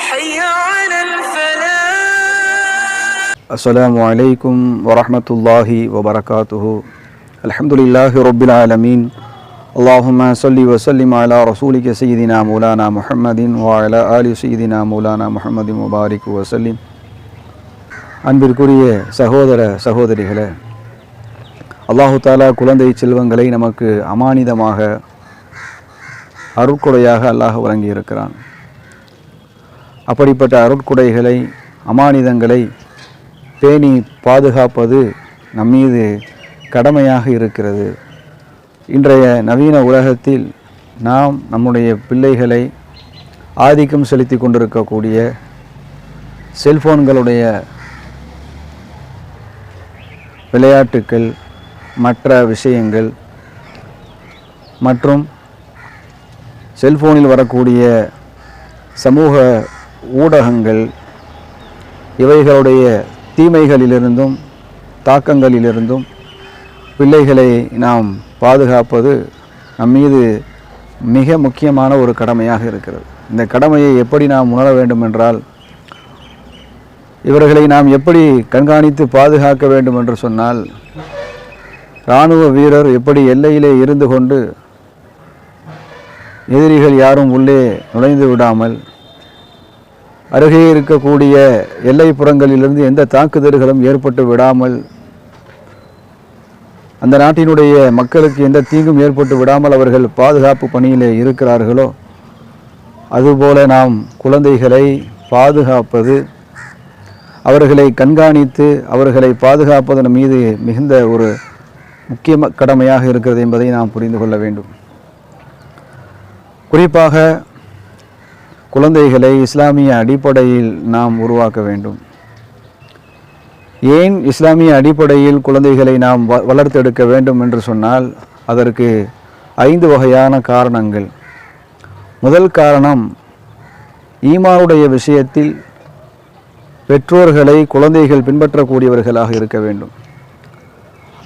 حي على الفلاح السلام عليكم ورحمة الله وبركاته الحمد لله رب العالمين اللهم صل وسلم على رسولك سيدنا مولانا محمد وعلى آل سيدنا مولانا محمد مبارك وسلم அன்பிற்குரிய சகோதர சகோதரிகளே அல்லாஹு தாலா குழந்தை செல்வங்களை நமக்கு அமானிதமாக அருட்கொடையாக அல்லாஹ் வழங்கியிருக்கிறான் அப்படிப்பட்ட அருட்குடைகளை அமானிதங்களை பேணி பாதுகாப்பது நம்மீது கடமையாக இருக்கிறது. இன்றைய நவீன உலகத்தில் நாம் நம்முடைய பிள்ளைகளை ஆதிக்கம் செலுத்தி கொண்டிருக்கக்கூடிய செல்போன்களுடைய விளையாட்டுக்கள் மற்ற விஷயங்கள் மற்றும் செல்போனில் வரக்கூடிய சமூக ஊடகங்கள் இவைகளுடைய தீமைகளிலிருந்தும் தாக்கங்களிலிருந்தும் பிள்ளைகளை நாம் பாதுகாப்பது நம் மீது மிக முக்கியமான ஒரு கடமையாக இருக்கிறது. இந்த கடமையை எப்படி நாம் உணர வேண்டும் என்றால் இவர்களை நாம் எப்படி கண்காணித்து பாதுகாக்க வேண்டும் என்று சொன்னால் இராணுவ வீரர் எப்படி எல்லையிலே இருந்து கொண்டு எதிரிகள் யாரும் உள்ளே நுழைந்து விடாமல் அருகே இருக்கக்கூடிய எல்லைப்புறங்களிலிருந்து எந்த தாக்குதல்களும் ஏற்பட்டு விடாமல் அந்த நாட்டினுடைய மக்களுக்கு எந்த தீங்கும் ஏற்பட்டு விடாமல் அவர்கள் பாதுகாப்பு பணியிலே இருக்கிறார்களோ அதுபோல நாம் குழந்தைகளை பாதுகாப்பது அவர்களை கண்காணித்து அவர்களை பாதுகாப்பதன் மீது மிகுந்த ஒரு முக்கிய கடமையாக இருக்கிறது என்பதை நாம் புரிந்து கொள்ள வேண்டும். குறிப்பாக குழந்தைகளை இஸ்லாமிய அடிப்படையில் நாம் உருவாக்க வேண்டும். ஏன் இஸ்லாமிய அடிப்படையில் குழந்தைகளை நாம் வ வளர்த்தெடுக்க வேண்டும் என்று சொன்னால் அதற்கு ஐந்து வகையான காரணங்கள். முதல் காரணம் ஈமாவுடைய விஷயத்தில் பெற்றோர்களை குழந்தைகள் பின்பற்றக்கூடியவர்களாக இருக்க வேண்டும்.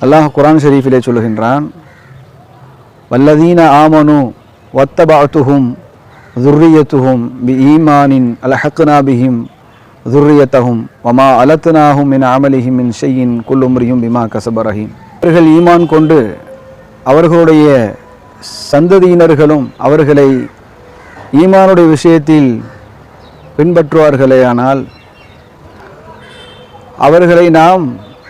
அல்லாஹ் குரான் ஷெரீஃபிலே சொல்கின்றான் வல்லதீன ஆமனு வத்தபாத்துஹும் துர்ரியத்துஹும் பி ஈமானின் وما துர்ரியத்தகும் வமா عملهم من شيء كل ஷெய்யின் بما كسب رهين அவர்கள் ஈமான் கொண்டு அவர்களுடைய சந்ததியினர்களும் அவர்களை ஈமானுடைய விஷயத்தில் பின்பற்றுவார்களேயானால் அவர்களை நாம்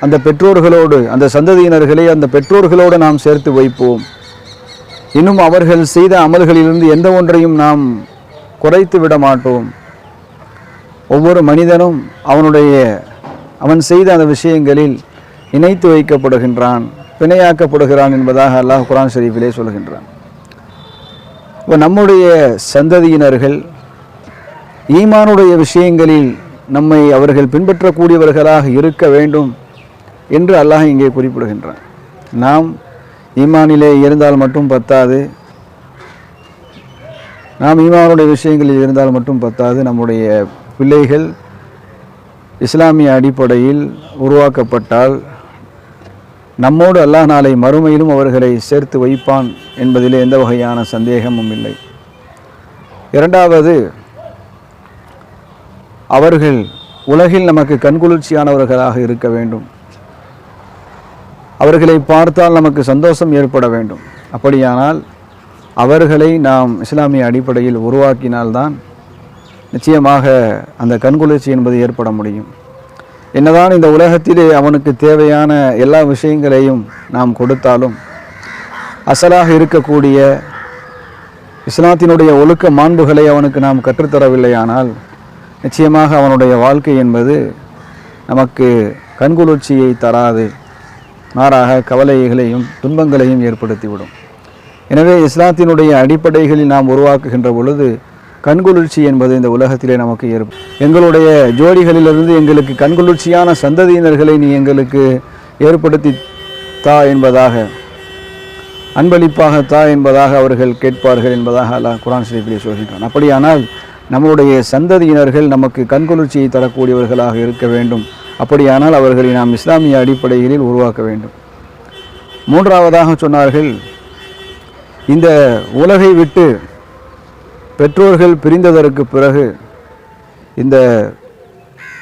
அந்த பெற்றோர்களோடு அந்த சந்ததியினர்களை அந்த பெற்றோர்களோடு நாம் சேர்த்து வைப்போம். இன்னும் அவர்கள் செய்த அமல்களிலிருந்து எந்த ஒன்றையும் நாம் குறைத்து விட மாட்டோம். ஒவ்வொரு மனிதனும் அவனுடைய அவன் செய்த அந்த விஷயங்களில் இணைத்து வைக்கப்படுகின்றான் பிணையாக்கப்படுகிறான் என்பதாக அல்லாஹ் குரான் ஷரீஃபிலே சொல்கின்றான். இப்போ நம்முடைய சந்ததியினர்கள் ஈமானுடைய விஷயங்களில் நம்மை அவர்கள் பின்பற்றக்கூடியவர்களாக இருக்க வேண்டும் என்று அல்லாஹ் இங்கே குறிப்பிடுகின்றான். நாம் ஈமானிலே இருந்தால் மட்டும் பத்தாது. நாம் ஈமானுடைய விஷயங்களில் இருந்தால் மட்டும் பத்தாது. நம்முடைய பிள்ளைகள் இஸ்லாமிய அடிப்படையில் உருவாக்கப்பட்டால் நம்மோடு அல்லாஹ் நாளை மறுமையிலும் அவர்களை சேர்த்து வைப்பான் என்பதிலே எந்த வகையான சந்தேகமும் இல்லை. இரண்டாவது அவர்கள் உலகில் நமக்கு கண்குளிர்ச்சியானவர்களாக இருக்க வேண்டும். அவர்களை பார்த்தால் நமக்கு சந்தோஷம் ஏற்பட வேண்டும். அப்படியானால் அவர்களை நாம் இஸ்லாமிய அடிப்படையில் உருவாக்கினால்தான் நிச்சயமாக அந்த கண்குளிர்ச்சி என்பது ஏற்பட முடியும். என்னதான் இந்த உலகத்திலே அவனுக்கு தேவையான எல்லா விஷயங்களையும் நாம் கொடுத்தாலும் அசலாக இருக்கக்கூடிய இஸ்லாத்தினுடைய ஒழுக்க மாண்புகளை அவனுக்கு நாம் கற்றுத்தரவில்லையானால் நிச்சயமாக அவனுடைய வாழ்க்கை என்பது நமக்கு கண்குளிர்ச்சியை தராது. மாறாக கவலைகளையும் துன்பங்களையும் ஏற்படுத்திவிடும். எனவே இஸ்லாத்தினுடைய அடிப்படைகளில் நாம் உருவாக்குகின்ற பொழுது கண்குளிர்ச்சி என்பது இந்த உலகத்திலே நமக்கு ஏற்படும் எங்களுடைய ஜோடிகளிலிருந்து எங்களுக்கு கண்குளிர்ச்சியான சந்ததியினர்களை நீ எங்களுக்கு ஏற்படுத்தி தா என்பதாக அன்பளிப்பாக தா என்பதாக அவர்கள் கேட்பார்கள் என்பதாக அல்லாஹ் குரான் ஸ்ரீபிலே சொல்கின்றான். அப்படியானால் நம்முடைய சந்ததியினர்கள் நமக்கு கண்குளிர்ச்சியை தரக்கூடியவர்களாக இருக்க வேண்டும். அப்படியானால் அவர்களை நாம் இஸ்லாமிய அடிப்படைகளில் உருவாக்க வேண்டும். மூன்றாவதாக சொன்னார்கள் இந்த உலகை விட்டு பெற்றோர்கள் பிரிந்ததற்கு பிறகு இந்த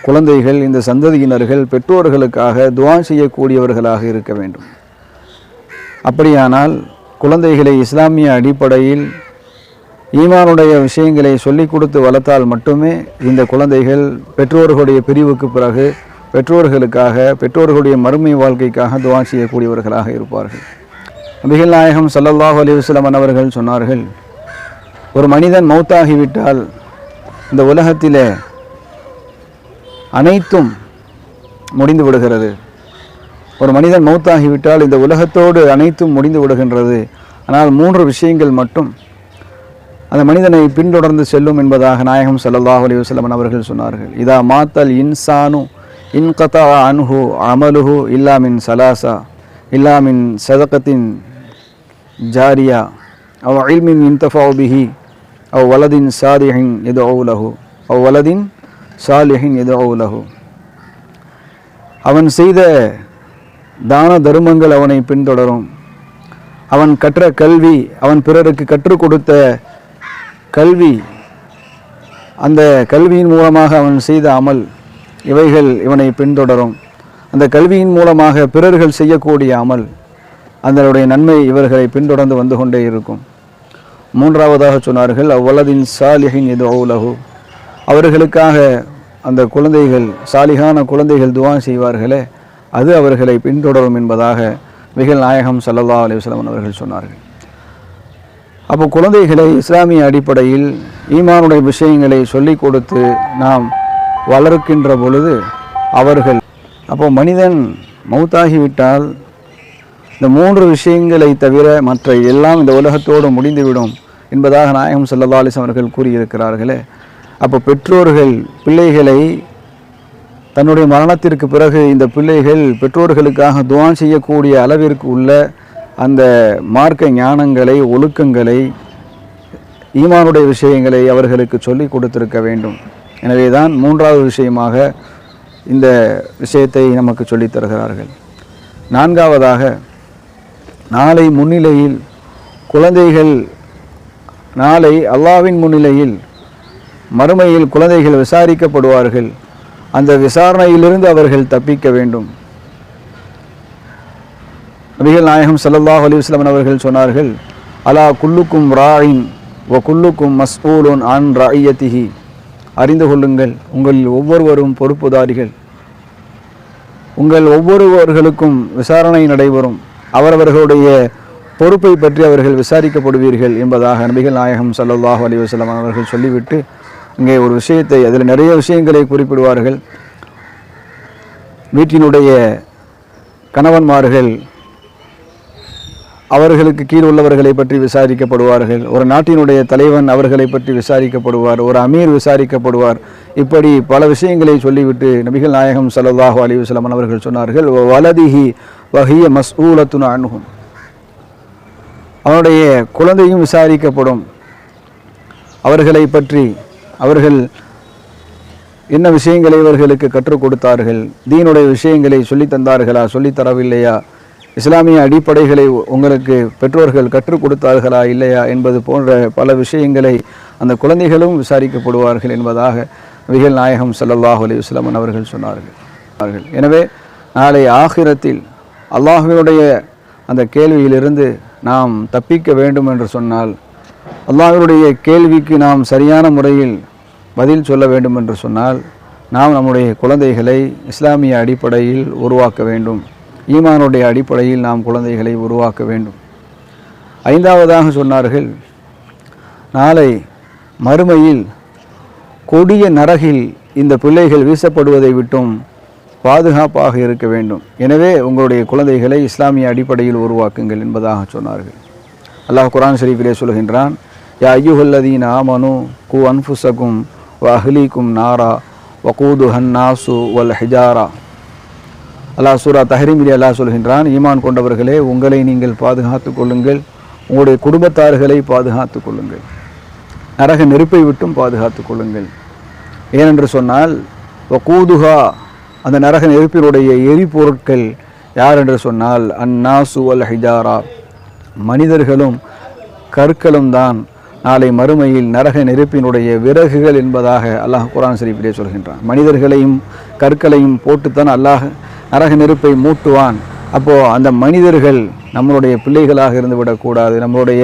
குழந்தைகள் இந்த சந்ததியினர்கள் பெற்றோர்களுக்காக துவா செய்யக்கூடியவர்களாக இருக்க வேண்டும். அப்படியானால் குழந்தைகளை இஸ்லாமிய அடிப்படையில் ஈமானுடைய விஷயங்களை சொல்லிக் கொடுத்து வளர்த்தால் மட்டுமே இந்த குழந்தைகள் பெற்றோர்களுடைய பிரிவுக்கு பிறகு பெற்றோர்களுக்காக பெற்றோர்களுடைய மறுமை வாழ்க்கைக்காக துவா செய்யக்கூடியவர்களாக இருப்பார்கள். நபிகள் நாயகம் சல்லல்லாஹு அலைஹி வஸல்லம் அவர்கள் சொன்னார்கள் ஒரு மனிதன் மௌத்தாகிவிட்டால் இந்த உலகத்திலே அனைத்தும் முடிந்து விடுகிறது. ஒரு மனிதன் மௌத்தாகிவிட்டால் இந்த உலகத்தோடு அனைத்தும் முடிந்து விடுகின்றது. ஆனால் மூன்று விஷயங்கள் மட்டும் அந்த மனிதனை பின்தொடர்ந்து செல்லும் என்பதாக நாயகம் சல்லாஹ் அலி வஸ்லமன் அவர்கள் சொன்னார்கள். இதா மாத்தல் இன்சானு இன்கதா அனுஹு அமலுஹு இல்லாமின் சலாசா இல்லாமின் மின் ஜாரியா அவ் இல்மின் இன்தஃபாவு பிஹி அவ் வலதின் சாலிஹின் எது லஹு அவ் வலதின் சாலிஹின் எது லஹு. அவன் செய்த தான தருமங்கள் அவனை பின்தொடரும். அவன் கற்ற கல்வி அவன் பிறருக்கு கற்றுக் கொடுத்த கல்வி அந்த கல்வியின் மூலமாக அவன் செய்த அமல். இவைகள் இவனை பின்தொடரும். அந்த கல்வியின் மூலமாக பிறர்கள் செய்யக்கூடிய அமல் அதனுடைய நன்மை இவர்களை பின்தொடர்ந்து வந்து கொண்டே இருக்கும். மூன்றாவதாக சொன்னார்கள் அவ்வளதின் சாலிஹின் இது அவுலகு அவர்களுக்காக அந்த குழந்தைகள் சாலிகான குழந்தைகள் துவா செய்வார்களே அது அவர்களை பின்தொடரும் என்பதாக மிகல் நாயகம் சல்லல்லா அலைஹி அவர்கள் சொன்னார்கள். அப்போ குழந்தைகளை இஸ்லாமிய அடிப்படையில் ஈமானுடைய விஷயங்களை சொல்லிக் கொடுத்து நாம் வளர்க்கின்ற பொழுது அவர்கள் அப்போ மனிதன் மௌத்தாகிவிட்டால் இந்த மூன்று விஷயங்களை தவிர மற்ற எல்லாம் இந்த உலகத்தோடு முடிந்துவிடும் என்பதாக நாயகம் ஸல்லல்லாஹு அவர்கள் கூறியிருக்கிறார்களே. அப்போ பெற்றோர்கள் பிள்ளைகளை தன்னுடைய மரணத்திற்கு பிறகு இந்த பிள்ளைகள் பெற்றோர்களுக்காக துவான் செய்யக்கூடிய அளவிற்கு உள்ள அந்த மார்க்க ஞானங்களை ஒழுக்கங்களை ஈமானுடைய விஷயங்களை அவர்களுக்கு சொல்லிக் கொடுத்திருக்க வேண்டும். எனவே தான் மூன்றாவது விஷயமாக இந்த விஷயத்தை நமக்கு சொல்லித் தருகிறார்கள். நான்காவதாக நாளை முன்னிலையில் குழந்தைகள் நாளை அல்லாவின் முன்னிலையில் மறுமையில் குழந்தைகள் விசாரிக்கப்படுவார்கள். அந்த விசாரணையிலிருந்து அவர்கள் தப்பிக்க வேண்டும். நபிகள் நாயகம் சல்லல்லாஹ் அலிவஸ்லமன் அவர்கள் சொன்னார்கள் அலா குல்லுக்கும் ராயின் ஒ குல்லுக்கும் மஸ்ஊலுன் அன் ரஐயத்திஹி அறிந்து கொள்ளுங்கள். உங்களில் ஒவ்வொருவரும் பொறுப்புதாரிகள். உங்கள் ஒவ்வொருவர்களுக்கும் விசாரணை நடைபெறும். அவரவர்களுடைய பொறுப்பை பற்றி அவர்கள் விசாரிக்கப்படுவீர்கள் என்பதாக நபிகள் நாயகம் சல்லாஹ் அலி வஸல்லம் அவர்கள் சொல்லிவிட்டு இங்கே ஒரு விஷயத்தை அதில் நிறைய விஷயங்களை குறிப்பிடுவார்கள். வீட்டினுடைய கணவன்மார்கள் அவர்களுக்கு கீழ் உள்ளவர்களை பற்றி விசாரிக்கப்படுவார்கள். ஒரு நாட்டினுடைய தலைவன் அவர்களை பற்றி விசாரிக்கப்படுவார். ஒரு அமீர் விசாரிக்கப்படுவார். இப்படி பல விஷயங்களை சொல்லிவிட்டு நபிகள் நாயகம் ஸல்லல்லாஹு அலிவசலமன் அவர்கள் சொன்னார்கள் வலதிகி வலதிஹி வஹிய மஸ்ஊலத்துன் அணுகும் அவனுடைய குழந்தையும் விசாரிக்கப்படும். அவர்களை பற்றி அவர்கள் என்ன விஷயங்களை இவர்களுக்கு கற்றுக் கொடுத்தார்கள் தீனுடைய விஷயங்களை சொல்லித் தந்தார்களா சொல்லித் தரவில்லையா? இஸ்லாமிய அடிப்படைகளை உங்களுக்கு பெற்றோர்கள் கற்றுக் கொடுத்தார்களா இல்லையா என்பது போன்ற பல விஷயங்களை அந்த குழந்தைகளும் விசாரிக்கப்படுவார்கள் என்பதாக விகல் நாயகம் சல்லாஹ் அலி வஸல்லம் அவர்கள் சொன்னார்கள். எனவே நாளை ஆகிரத்தில் அல்லாஹ்வினுடைய அந்த கேள்வியிலிருந்து நாம் தப்பிக்க வேண்டும் என்று சொன்னால் அல்லாஹருடைய கேள்விக்கு நாம் சரியான முறையில் பதில் சொல்ல வேண்டும் என்று சொன்னால் நாம் நம்முடைய குழந்தைகளை இஸ்லாமிய அடிப்படையில் உருவாக்க வேண்டும். ஈமானுடைய அடிப்படையில் நாம் குழந்தைகளை உருவாக்க வேண்டும். ஐந்தாவதாக சொன்னார்கள் நாளை மறுமையில் கொடிய நரகில் இந்த பிள்ளைகள் வீசப்படுவதை விட்டும் பாதுகாப்பாக இருக்க வேண்டும். எனவே உங்களுடைய குழந்தைகளை இஸ்லாமிய அடிப்படையில் உருவாக்குங்கள் என்பதாக சொன்னார்கள். அல்லாஹ் குரான் ஷரீஃபிலே சொல்கின்றான் யா ஐயுஹல்லதீன் ஆமனு கு அன்ஃபுசக்கும் வ அஹ்லீக்கும் நாரா வகூது ஹன்னாசு வல் ஹிஜாரா. அல்லாஹ் சூரா தஹரீமிலே அல்லாஹ் சொல்கின்றான் ஈமான் கொண்டவர்களே உங்களை நீங்கள் பாதுகாத்து கொள்ளுங்கள். உங்களுடைய குடும்பத்தார்களை பாதுகாத்துக் கொள்ளுங்கள். நரக நெருப்பை விட்டும் பாதுகாத்துக் கொள்ளுங்கள். ஏனென்று சொன்னால் கூதுகா அந்த நரக நெருப்பினுடைய எரிபொருட்கள் யார் என்று சொன்னால் அந்நாசு அல் ஹிஜாரா. மனிதர்களும் கற்களும் தான் நாளை மறுமையில் நரக நெருப்பினுடைய விறகுகள் என்பதாக அல்லாஹ் குரான் ஷரீஃபிலே சொல்கின்றான். மனிதர்களையும் கற்களையும் போட்டுத்தான் அல்லாஹ் நரக நெருப்பை மூட்டுவான். அப்போது அந்த மனிதர்கள் நம்மளுடைய பிள்ளைகளாக இருந்து விடக்கூடாது நம்மளுடைய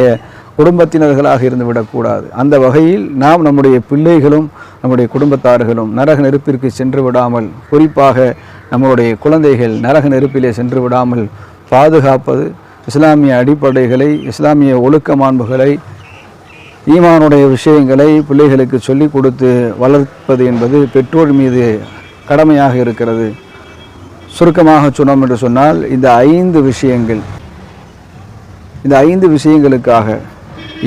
குடும்பத்தினர்களாக இருந்து விடக்கூடாது. அந்த வகையில் நாம் நம்முடைய பிள்ளைகளும் நம்முடைய குடும்பத்தார்களும் நரக நெருப்பிற்கு சென்று விடாமல் குறிப்பாக நம்மளுடைய குழந்தைகள் நரக நெருப்பிலே சென்று விடாமல் பாதுகாப்பது இஸ்லாமிய அடிப்படைகளை இஸ்லாமிய ஒழுக்க மாண்புகளை ஈமானுடைய விஷயங்களை பிள்ளைகளுக்கு சொல்லிக் கொடுத்து வளர்ப்பது என்பது பெற்றோர் மீது கடமையாக இருக்கிறது. சுருக்கமாக சொன்னோம் என்று சொன்னால் இந்த ஐந்து விஷயங்கள் இந்த ஐந்து விஷயங்களுக்காக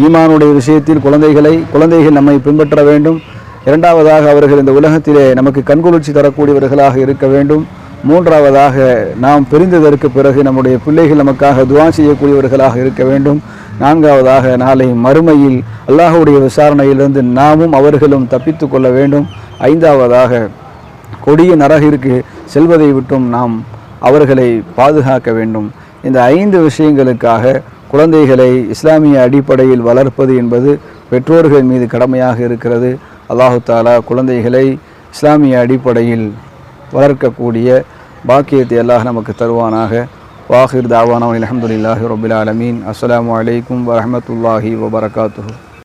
ஈமானுடைய விஷயத்தில் குழந்தைகளை குழந்தைகள் நம்மை பின்பற்ற வேண்டும். இரண்டாவதாக அவர்கள் இந்த உலகத்திலே நமக்கு கண்குளிர்ச்சி தரக்கூடியவர்களாக இருக்க வேண்டும். மூன்றாவதாக நாம் பிரிந்ததற்கு பிறகு நம்முடைய பிள்ளைகள் நமக்காக துவா செய்யக்கூடியவர்களாக இருக்க வேண்டும். நான்காவதாக நாளை மறுமையில் அல்லாஹுடைய விசாரணையிலிருந்து நாமும் அவர்களும் தப்பித்து கொள்ள வேண்டும். ஐந்தாவதாக கொடிய நரகிற்கு செல்வதை விட்டும் நாம் அவர்களை பாதுகாக்க வேண்டும். இந்த ஐந்து விஷயங்களுக்காக குழந்தைகளை இஸ்லாமிய அடிப்படையில் வளர்ப்பது என்பது பெற்றோர்கள் மீது கடமையாக இருக்கிறது. அல்லாஹு தாலா குழந்தைகளை இஸ்லாமிய அடிப்படையில் வளர்க்கக்கூடிய பாக்கியத்தை அல்லாஹ் நமக்கு தருவானாக. வாஹிர் தாவானவன் அலமதுல்லாஹி ரபுல் ஆலமீன். அஸ்லாம் வலைக்கம் வரமத்துல்லாஹி வபரகாத்து